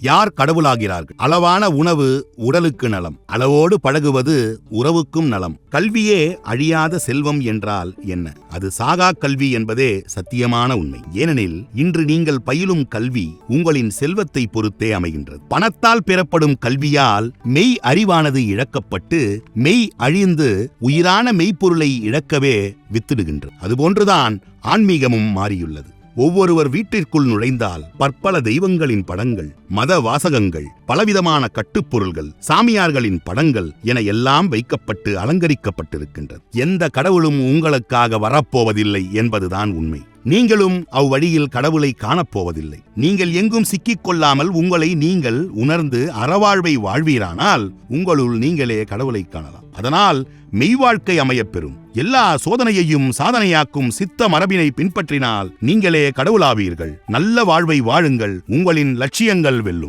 யார் கடவுளாகிறார்கள்? அளவான உணவு உடலுக்கு நலம். அளவோடு பழகுவது உறவுக்கும் நலம். கல்வியே அழியாத செல்வம் என்றால் என்ன? அது சாகா கல்வி என்பதே சத்தியமான உண்மை. ஏனெனில் இன்று நீங்கள் பயிலும் கல்வி உங்களின் செல்வத்தை பொறுத்தே அமைகின்றது. பணத்தால் பெறப்படும் கல்வியால் மெய் அறிவானது இழக்கப்பட்டு மெய் அழிந்து உயிரான மெய்ப்பொருளை இழக்கவே வித்திடுகின்றது. அதுபோன்றுதான் ஆன்மீகமும் மாறியுள்ளது. ஒவ்வொருவர் வீட்டிற்குள் நுழைந்தால் பற்பல தெய்வங்களின் படங்கள் மத வாசகங்கள் பலவிதமான கட்டுப்பொருள்கள் சாமியார்களின் படங்கள் என எல்லாம் வைக்கப்பட்டு அலங்கரிக்கப்பட்டிருக்கின்றது எந்த கடவுளும் உங்களுக்காக வரப்போவதில்லை என்பதுதான் உண்மை. நீங்களும் அவ்வழியில் கடவுளை காணப்போவதில்லை. நீங்கள் எங்கும் சிக்கிக் கொள்ளாமல் உங்களை நீங்கள் உணர்ந்து அறவாழ்வை வாழ்வீரானால் உங்களுள் நீங்களே கடவுளை காணலாம். அதனால் மெய்வாழ்க்கை அமையப்பெறும். எல்லா சோதனையையும் சாதனையாக்கும் சித்த மரபினை பின்பற்றினால் நீங்களே கடவுளாவீர்கள். நல்ல வாழ்வை வாழுங்கள். உங்களின் லட்சியங்கள் வெல்லும்.